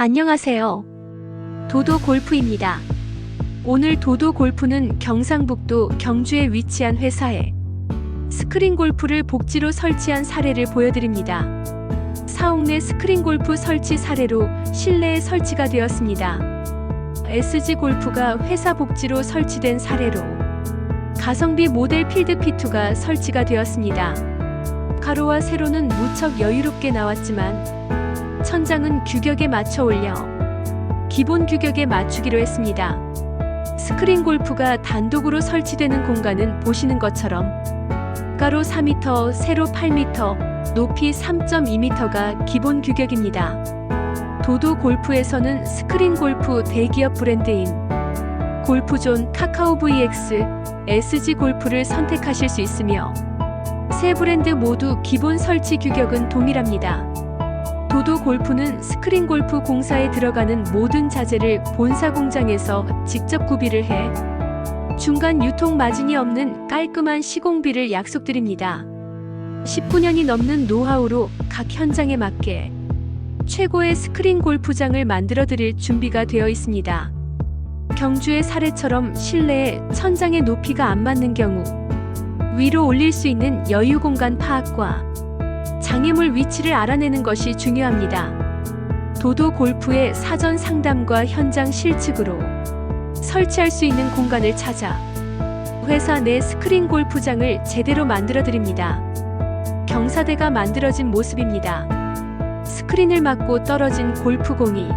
안녕하세요. 도도 골프입니다. 오늘 도도 골프는 경상북도 경주에 위치한 회사에 스크린 골프를 복지로 설치한 사례를 보여드립니다. 사옥 내 스크린 골프 설치 사례로 실내에 설치가 되었습니다. SG 골프가 회사 복지로 설치된 사례로 가성비 모델 필드 P2가 설치가 되었습니다. 가로와 세로는 무척 여유롭게 나왔지만 천장은 규격에 맞춰 올려 기본 규격에 맞추기로 했습니다. 스크린 골프가 단독으로 설치되는 공간은 보시는 것처럼 가로 4m, 세로 8m, 높이 3.2m가 기본 규격입니다. 도도 골프에서는 스크린 골프 대기업 브랜드인 골프존 카카오 VX, SG 골프를 선택하실 수 있으며 세 브랜드 모두 기본 설치 규격은 동일합니다. 도도 골프는 스크린 골프 공사에 들어가는 모든 자재를 본사 공장에서 직접 구비를 해 중간 유통 마진이 없는 깔끔한 시공비를 약속드립니다. 19년이 넘는 노하우로 각 현장에 맞게 최고의 스크린 골프장을 만들어 드릴 준비가 되어 있습니다. 경주의 사례처럼 실내에 천장의 높이가 안 맞는 경우 위로 올릴 수 있는 여유 공간 파악과 장애물 위치를 알아내는 것이 중요합니다. 도도 골프의 사전 상담과 현장 실측으로 설치할 수 있는 공간을 찾아 회사 내 스크린 골프장을 제대로 만들어 드립니다. 경사대가 만들어진 모습입니다. 스크린을 맞고 떨어진 골프공이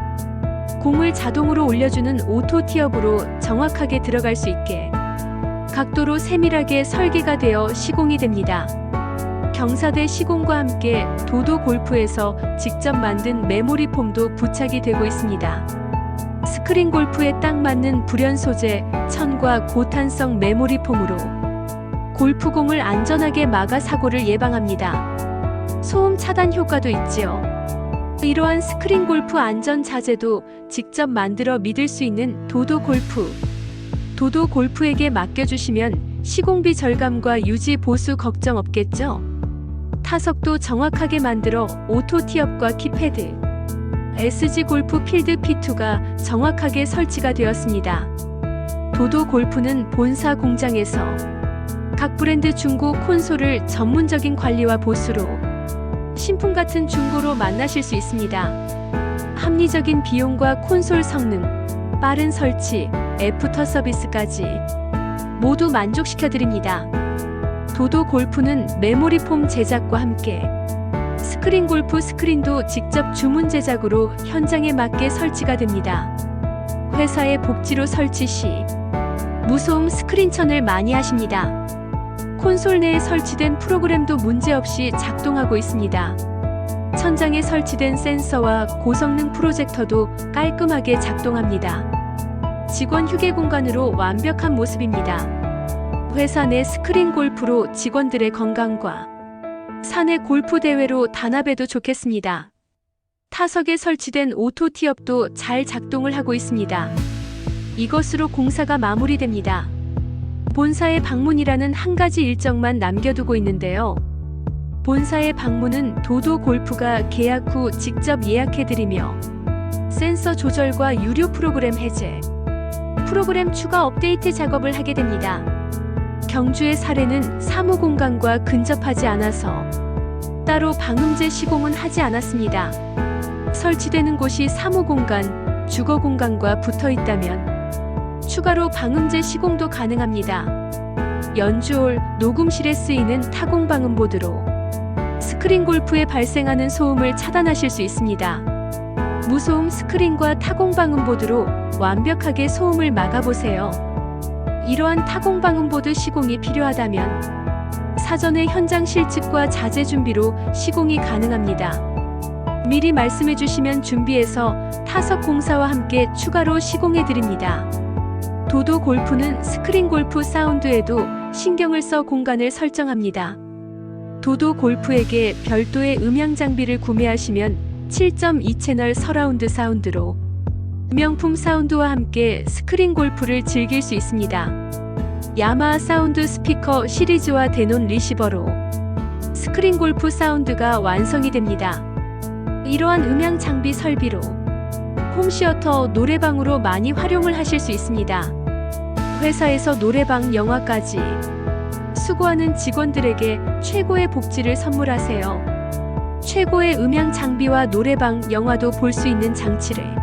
공을 자동으로 올려주는 오토 티업으로 정확하게 들어갈 수 있게 각도로 세밀하게 설계가 되어 시공이 됩니다. 경사대 시공과 함께 도도 골프에서 직접 만든 메모리 폼도 부착이 되고 있습니다. 스크린 골프에 딱 맞는 불연 소재, 천과 고탄성 메모리 폼으로 골프공을 안전하게 막아 사고를 예방합니다. 소음 차단 효과도 있지요. 이러한 스크린 골프 안전 자재도 직접 만들어 믿을 수 있는 도도 골프. 도도 골프에게 맡겨주시면 시공비 절감과 유지 보수 걱정 없겠죠? 타석도 정확하게 만들어 오토 티업과 키패드, SG 골프 필드 P2가 정확하게 설치가 되었습니다. 도도 골프는 본사 공장에서 각 브랜드 중고 콘솔을 전문적인 관리와 보수로 신품 같은 중고로 만나실 수 있습니다. 합리적인 비용과 콘솔 성능, 빠른 설치, 애프터 서비스까지 모두 만족시켜 드립니다. 도도 골프는 메모리 폼 제작과 함께 스크린 골프 스크린도 직접 주문 제작으로 현장에 맞게 설치가 됩니다. 회사의 복지로 설치 시 무소음 스크린천을 많이 하십니다. 콘솔 내에 설치된 프로그램도 문제없이 작동하고 있습니다. 천장에 설치된 센서와 고성능 프로젝터도 깔끔하게 작동합니다. 직원 휴게 공간으로 완벽한 모습입니다. 회사 내 스크린 골프로 직원들의 건강과 사내 골프 대회로 단합에도 좋겠습니다. 타석에 설치된 오토 티업도 잘 작동을 하고 있습니다. 이것으로 공사가 마무리됩니다. 본사의 방문이라는 한 가지 일정만 남겨두고 있는데요. 본사의 방문은 도도 골프가 계약 후 직접 예약해드리며 센서 조절과 유료 프로그램 해제, 프로그램 추가 업데이트 작업을 하게 됩니다. 경주의 사례는 사무 공간과 근접하지 않아서 따로 방음제 시공은 하지 않았습니다. 설치되는 곳이 사무 공간, 주거 공간과 붙어 있다면 추가로 방음제 시공도 가능합니다. 연주홀, 녹음실에 쓰이는 타공 방음보드로 스크린 골프에 발생하는 소음을 차단하실 수 있습니다. 무소음 스크린과 타공 방음보드로 완벽하게 소음을 막아보세요. 이러한 타공 방음보드 시공이 필요하다면 사전에 현장 실측과 자재 준비로 시공이 가능합니다. 미리 말씀해 주시면 준비해서 타석 공사와 함께 추가로 시공해 드립니다. 도도 골프는 스크린 골프 사운드에도 신경을 써 공간을 설정합니다. 도도 골프에게 별도의 음향 장비를 구매하시면 7.2 채널 서라운드 사운드로 명품 사운드와 함께 스크린 골프를 즐길 수 있습니다. 야마하 사운드 스피커 시리즈와 대논 리시버로 스크린 골프 사운드가 완성이 됩니다. 이러한 음향 장비 설비로 홈시어터 노래방으로 많이 활용을 하실 수 있습니다. 회사에서 노래방, 영화까지 수고하는 직원들에게 최고의 복지를 선물하세요. 최고의 음향 장비와 노래방, 영화도 볼 수 있는 장치를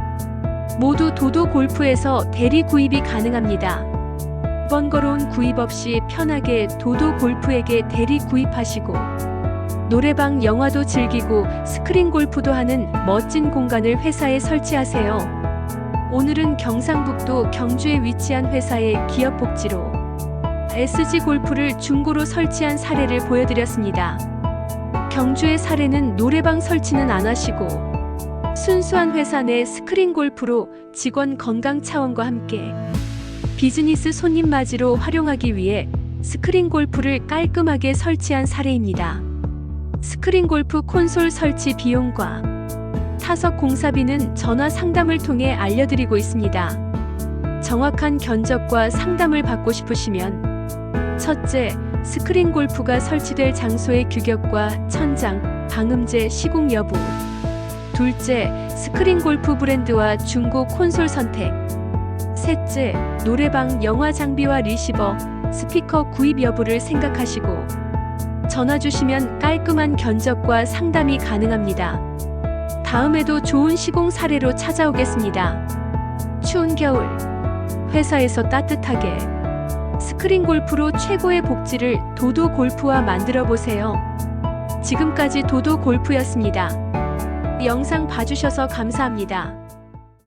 모두 도도 골프에서 대리 구입이 가능합니다. 번거로운 구입 없이 편하게 도도 골프에게 대리 구입하시고 노래방, 영화도 즐기고 스크린 골프도 하는 멋진 공간을 회사에 설치하세요. 오늘은 경상북도 경주에 위치한 회사의 기업 복지로 SG 골프를 중고로 설치한 사례를 보여드렸습니다. 경주의 사례는 노래방 설치는 안 하시고 순수한 회사 내 스크린 골프로 직원 건강 차원과 함께 비즈니스 손님 맞이로 활용하기 위해 스크린 골프를 깔끔하게 설치한 사례입니다. 스크린 골프 콘솔 설치 비용과 타석 공사비는 전화 상담을 통해 알려드리고 있습니다. 정확한 견적과 상담을 받고 싶으시면 첫째, 스크린 골프가 설치될 장소의 규격과 천장, 방음제 시공 여부 둘째, 스크린 골프 브랜드와 중고 콘솔 선택 셋째, 노래방 영화 장비와 리시버, 스피커 구입 여부를 생각하시고 전화 주시면 깔끔한 견적과 상담이 가능합니다. 다음에도 좋은 시공 사례로 찾아오겠습니다. 추운 겨울 회사에서 따뜻하게 스크린 골프로 최고의 복지를 도도 골프와 만들어 보세요. 지금까지 도도 골프였습니다. 영상 봐주셔서 감사합니다.